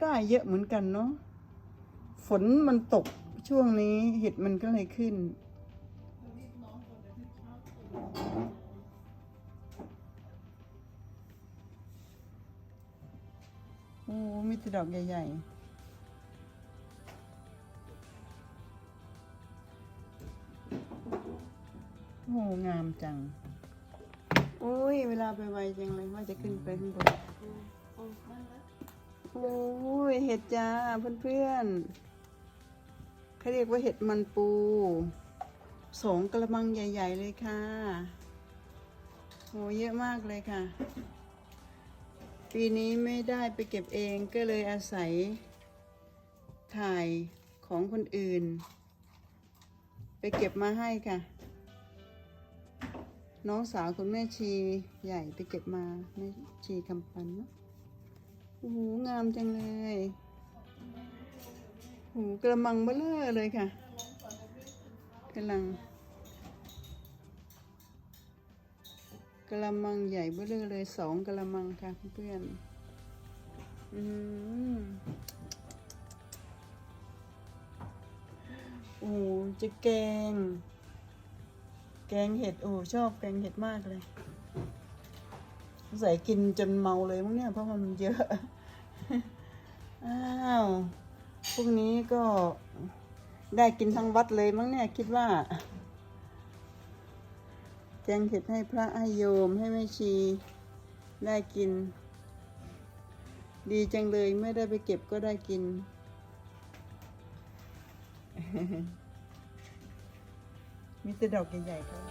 ได้เยอะเหมือนกันเนาะฝนมันตกช่วงนี้เห็ดมันก็เลยขึ้น โอ้มีแต่ดอกใหญ่ๆโอ้งามจัง ยเวลาไปไวจังเลยว่าจะขึ้นไปข้างบนโอ้ยเห็ดจ้าเพื่อนๆเขาเรียกว่าเห็ดมันปูสองกระมังใหญ่ ๆ เลยค่ะโหเยอะมากเลยค่ะ ปีนี้ไม่ได้ไปเก็บเองก็เลยอาศัย ถ่ายของคนอื่น ไปเก็บมาให้ค่ะ น้องสาวคุณแม่ชีใหญ่ไปเก็บมาแม่ชีคำปันเนาะโอ้โหงามจังเลยโอ้โหกระมังเบลอเลยค่ะกำลังกระมังใหญ่เบลอเลยสองกระมังค่ะเพื่อนอืมโอ้โหจะแกง แกงเห็ดโอ้ชอบแกงเห็ดมากเลยใส่กินจนเมาเลยมั้งเนี่ยเพราะมันเยอะ อ้าวพรุ่งนี้ก็ได้กินทั้งวัดเลยมั้งเนี่ยคิดว่า แกงเห็ดให้พระให้โยมให้แม่ชี ได้กิน ดีจังเลยไม่ได้ไปเก็บก็ได้กิน มีแต่ดอกใหญ่ๆครับ